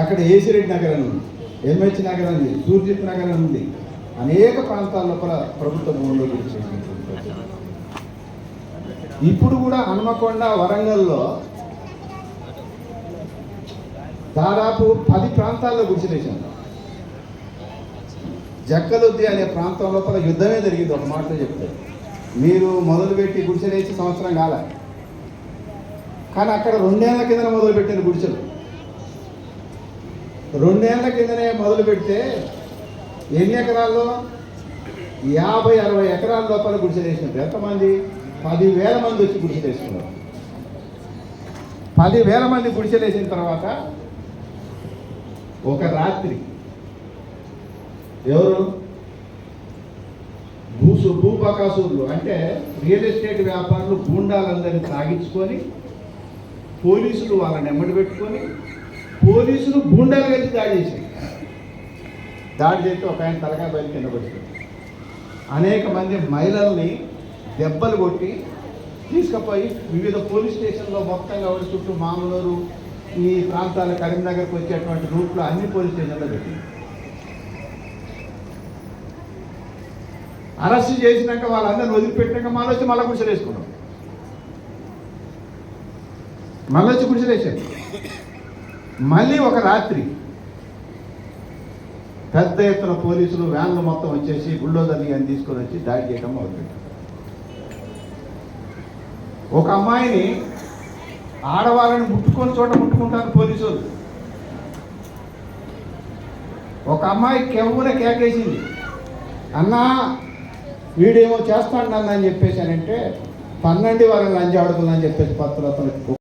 అక్కడ ఏసిరెడ్డి నగర్ అని ఉంది ఎంహెచ్ నగర్ అని ఉంది సూర్జిత్ నగర్ అని ఉంది. అనేక ప్రాంతాల లోపల ప్రభుత్వ భూముల్లో ఇప్పుడు కూడా హనుమకొండ వరంగల్లో దాదాపు పది ప్రాంతాల్లో గుడిసెలేసాను జక్కలుద్ది అనే ప్రాంతం లోపల యుద్ధమే జరిగింది ఒక మాటలో చెప్తే. మీరు మొదలుపెట్టి గుడిసెలేసి సంవత్సరం కాల. కానీ అక్కడ రెండేళ్ళ కిందన మొదలుపెట్టిన గుడిసెలు. రెండేళ్ళ కిందనే మొదలు పెడితే ఎన్ని ఎకరాల్లో? యాభై అరవై ఎకరాల లోపల గుడిసెలు వేసినారు. ఎంతమంది? పదివేల మంది వచ్చి గుడిసెలు వేసుకున్నారు పదివేల మంది గుడిసెలు తర్వాత ఒక రాత్రి ఎవరు? భూసు భూపకాసురులు. అంటే రియల్ ఎస్టేట్ వ్యాపారులు గూండాలందరినీ తాగించుకొని పోలీసులు వాళ్ళని ఎమ్మడి పెట్టుకొని పోలీసులు గుండెలు కలిసి దాడి చేశారు. దాడి చేస్తే ఒక ఆయన తలకాయ బయలు కింద పడుతుంది అనేక మంది మహిళల్ని దెబ్బలు కొట్టి తీసుకుపోయి వివిధ పోలీస్ స్టేషన్లో మొత్తంగా ఒకటి చుట్టూ మామూలు ఈ ప్రాంతాల కరీంనగర్కి వచ్చేటువంటి రూట్లో అన్ని పోలీస్ స్టేషన్లో పెట్టింది అరెస్ట్ చేసినాక వాళ్ళందరిని వదిలిపెట్టినాక మళ్ళీ వచ్చి మళ్ళీ గుడిసెలేసుకున్నాం. మళ్ళీ వచ్చి గుడిసెలేసారు. మళ్ళీ ఒక రాత్రి పెద్ద ఎత్తున పోలీసులు వ్యాన్లు మొత్తం వచ్చేసి బుల్డోజర్ని అని తీసుకొని వచ్చి దాడి చేయడం మొదలుపెట్టారు. ఒక అమ్మాయిని ఆడవాళ్ళని ముట్టుకొని చోట ముట్టుకుంటారు పోలీసులు. ఒక అమ్మాయి కెవ్వున కేకేసింది. అన్నా వీడేమో చేస్తాడు నన్ను అని చెప్పేసానంటే పన్నెండు వాళ్ళని ఆడుకుందని చెప్పేసి పత్రులతో